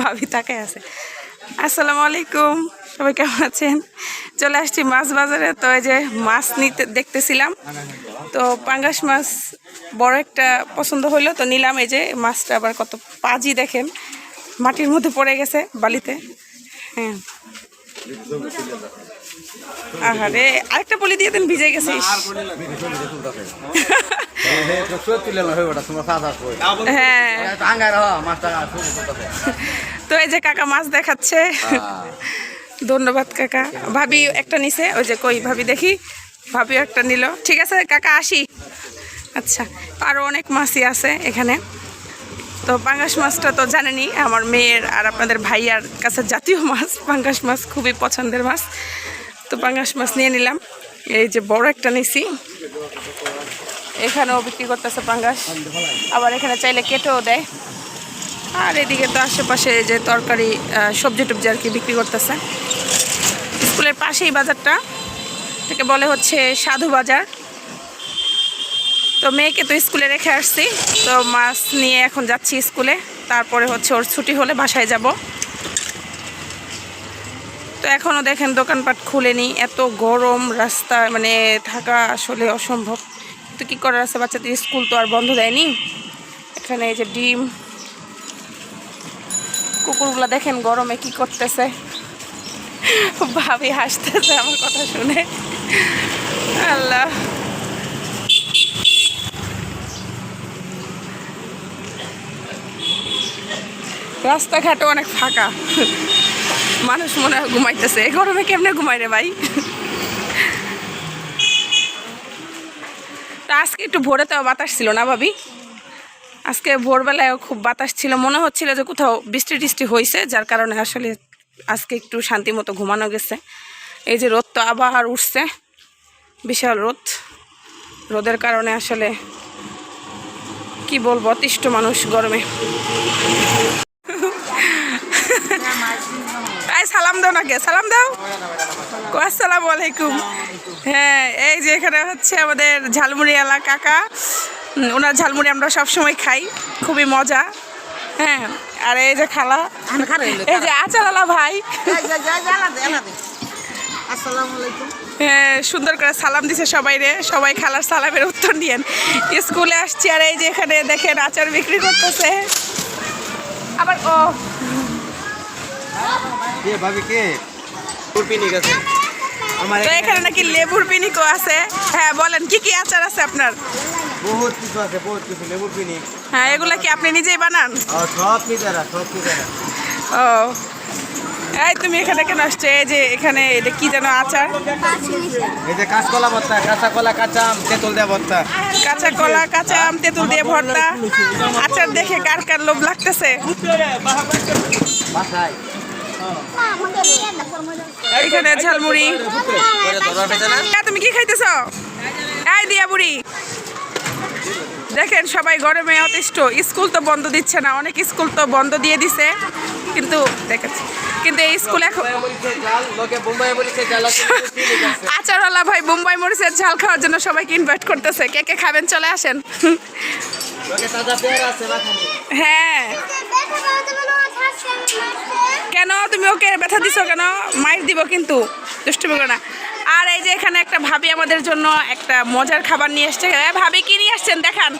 ভাবি তাকায় আছে। আসসালামু আলাইকুম, সবাই কেমন আছেন? চলে আসছি মাছ বাজারে। তো এই যে মাছ নিতে দেখতেছিলাম। তো পাঙ্গাস মাছ বড় একটা পছন্দ হইল। তো নিলাম এই যে মাছটা আবার কত পাজি দেখেন। মাটির মধ্যে পড়ে গেছে বালিতে। হ্যাঁ। আহারে, আরেকটা পলি দিয়ে দেন ভিজে গেছিস হ্যাঁ। তো এই যে কাকা মাছ দেখাচ্ছে, ধন্যবাদ কাকা। ভাবি একটা নিছে, ওই যে কই, ভাবি দেখি, ভাবিও একটা নিল। ঠিক আছে কাকা, আসি। আচ্ছা আরও অনেক মাছই আছে এখানে। তো পাঙ্গাস মাছটা তো জানেনই, আমার মেয়ের আর আপনাদের ভাইয়ার কাছে জাতীয় মাছ, পাঙ্গাস মাছ খুবই পছন্দের মাছ। তো পাঙ্গাস মাছ নিয়ে নিলাম। এই যে বড় একটা নিছি। এখানেও বিক্রি করতেছে পাঙ্গাস। আবার এখানে চাইলে কেটেও দেয়। আর এদিকে তো আশেপাশে যে তরকারি সবজি টবজি আর কি বিক্রি করতেছে। স্কুলের পাশেই বাজারটা। এটাকে বলে হচ্ছে সাধু বাজার। তো মেয়েকে তো স্কুলে রেখে আসছি। তো মাছ নিয়ে এখন যাচ্ছি স্কুলে। তারপরে হচ্ছে ওর ছুটি হলে বাসায় যাব। তো এখনও দেখেন দোকানপাট খুলেনি। এত গরম রাস্তা মানে থাকা আসলে অসম্ভব। তো কী করার আছে? বাচ্চাদের স্কুল তো আর বন্ধ দেয়নি। এখানে এই যে ডিম। কুকুরগুলো দেখেন গরমে কি করতেছে। ভাবি হাসতেছে আমার কথা শুনে। আল্লাহ। রাস্তাঘাটও অনেক ফাঁকা। মানুষ মনে হয় ঘুমাইতেছে। এই গরমে কেমনে ঘুমাই রে ভাই? আজকে একটু ভোরে তো বাতাস ছিল না ভাবি? আজকে ভোরবেলায় খুব বাতাস ছিল। মনে হচ্ছিল যে কোথাও বৃষ্টি টিষ্টি হয়েছে যার কারণে আসলে আজকে একটু শান্তি মতো ঘুমানো গেছে। এই যে রোদ তো আবার উঠছে, বিশাল রোদ। রোদের কারণে আসলে কি বলব, অতিষ্ঠ মানুষ গরমে। এই সালাম দাও নাকি? সালাম দাও। আসসালামু আলাইকুম। হ্যাঁ এই যে এখানে হচ্ছে আমাদের ঝালমুড়িওয়ালা কাকা। ওনার ঝালমুড়ি আমরা সব সময় খাই খুবই মজা। হ্যাঁ আর এই যে খালা এই যে আচারালা ভাই। হ্যাঁ সুন্দর করে সালাম দিছে সবাই রে। সবাই খালার সালামের উত্তর নিয়েন স্কুলে আসছি আর এই যে এখানে দেখেন আচার বিক্রি করতেছে। আবার ও। কে ভাবি কে? কুরপিনি গেছে আমার তো এখানে নাকি লেবুর পিনিকও আছে। হ্যাঁ বলেন কি কি আচার আছে আপনার? বহুত কিছু আছে বহুত কিছু লেবুর পিনি হ্যাঁ এগুলা কি আপনি নিজেই বানান? সব নিজেরা সব নিজেরা। ও। এই তুমি এখানে কেন আসছো? এই যে এখানে এটা কি যেন আচার? এই যে কাঁচকলা ভর্তা কাঁচা কলা কাঁচা আম তেঁতুল দেওয়া ভর্তা। কাঁচা কলা কাঁচা আম তেঁতুল দিয়ে ভর্তা। আচার দেখে কার কার লোভ লাগতেছে? বাসায়। এখানে ঝালমুড়ি। তুমি কি খাইতেছ? এই দিয়া বুড়ি। দেখেন, সবাই গরমে অতিষ্ঠ। স্কুল তো বন্ধ দিচ্ছে না, অনেক স্কুল তো বন্ধ দিয়ে দিছে। কিন্তু দেখাচ্ছি কিন্তু এই স্কুল এখন বোম্বাই আচারওয়ালা ভাই মুম্বাই মরিচের ঝাল খাওয়ার জন্য সবাইকে ইনভাইট করতেছে। কে কে খাবেন চলে আসেন। হ্যাঁ। কেন? তুমি ওকে ব্যথা দিছো কেন? মাইর দিব কিন্তু। দুষ্টুমি না। আর এই যে এখানে একটা ভাবি আমাদের জন্য একটা মজার খাবার নিয়ে এসছে। ভাবি কি নিয়ে আসছেন? দেখান।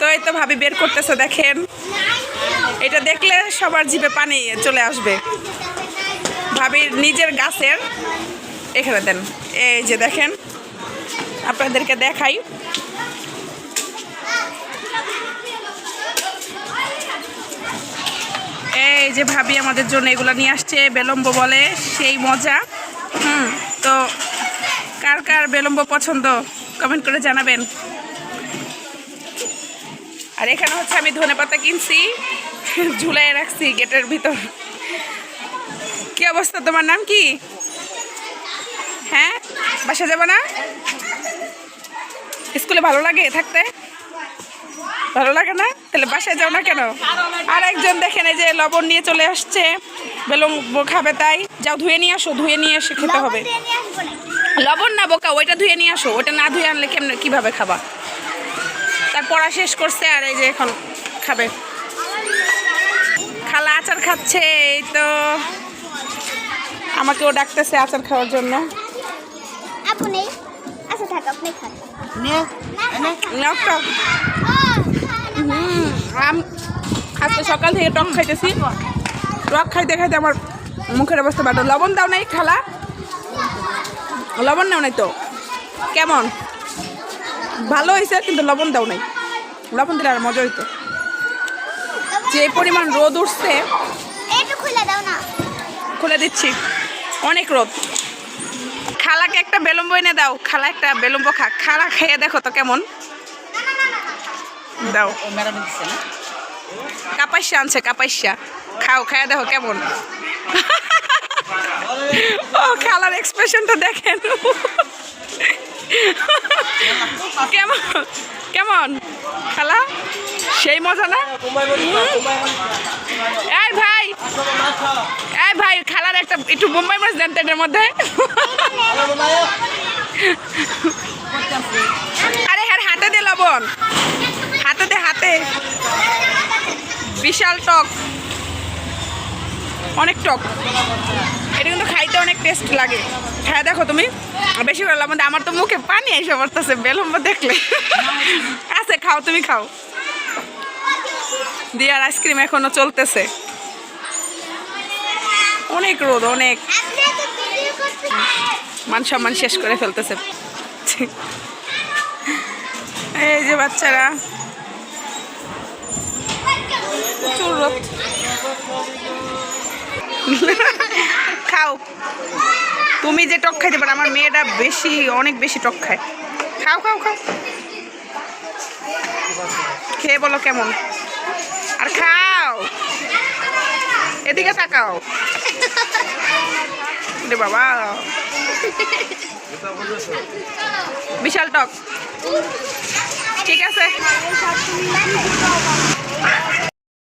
তো এই তো ভাবি বের করতেছে দেখেন। এটা দেখলে সবার জিভে পানি চলে আসবে। ভাবির নিজের গাছের, এখানে দেন, এই যে দেখেন, আপনাদেরকে দেখাই। এই যে ভাবি আমাদের জন্য এগুলো নিয়ে আসছে, বেলম্ব বলে, সেই মজা। হুম, তো কার কার বেলম্ব পছন্দ কমেন্ট করে জানাবেন। আর এখানে হচ্ছে আমি ধনে পাতা কিনছি ঝুলাই রাখছি গেটের ভিতর। কি অবস্থা তোমার নাম কি? হ্যাঁ বাসা যাব না? স্কুলে ভালো লাগে থাকতে? ভালো লাগে না? তাহলে বাসায় যাও না কেন? আর একজন দেখেন এই যে লবণ নিয়ে চলে আসছে বেলুন খাবে তাই। যাও ধুয়ে নিয়ে আসো ধুয়ে নিয়ে এসে খেতে হবে। লবণ না বোকা ওইটা ধুয়ে নিয়ে আসো ওটা না ধুয়ে আনলে কেমনে কীভাবে খাবা? পড়া শেষ করছে আর এই যে এখন খাবে। খালা আচার খাচ্ছে এই তো। আমাকেও ডাকতেছে আচার খাওয়ার জন্য। আপনি আচ্ছা আজকে সকাল থেকে টক খাইতেছি। টক খাইতে খাইতে আমার মুখের অবস্থা বাটো লবণ দাও নাই খালা। লবণ নাও নাই তো। কেমন? ভালো হয়েছে কিন্তু লবণ দাও নাই। লবণ দিলে আর মজা হইতো। যে পরিমাণ রোদ উঠছে খুলে দিচ্ছি। অনেক রোদ। খালাকে একটা বেলুম্ব এনে দাও। খালা একটা বেলুম্ব খা খালা খেয়ে দেখো তো কেমন। দাও। কাপাইশা আনছে কাপাইশা। খাও খাইয়া দেখো কেমন। ও খালার এক্সপ্রেশনটা দেখেন। কেমন? কেমন? খালা? সেই মজা না? এই ভাই এই ভাই, খালার একটা একটু বোম্বাই মাছ দেন তো এটার মধ্যে। আরে হ্যাঁ হাতে দে লবণ। হাতে দে, হাতে। বিশাল টক। অনেক টক। এটা কিন্তু খাইতে অনেক টেস্ট লাগে। হ্যাঁ দেখো তুমি। বেশি লবণ দে। আমার তো মুখে পানি এসে পড়তেছে বেলম্ব দেখলে। আছে, খাও, তুমি খাও। দিয়ার আইসক্রিম এখনও চলতেছে। অনেক রোদ, অনেক। মান সম্মান শেষ করে ফেলতেছে। এই যে বাচ্চারা। প্রচুর রোদ। খাও তুমি যে টক খাইতে পারো, আমার মেয়েটা বেশি, অনেক বেশি টক খায়। খাও খাও খাও। খেয়ে বলো কেমন। আর খাও। এদিকে তাকাও। রে বাবা। বিশাল টক। ঠিক আছে।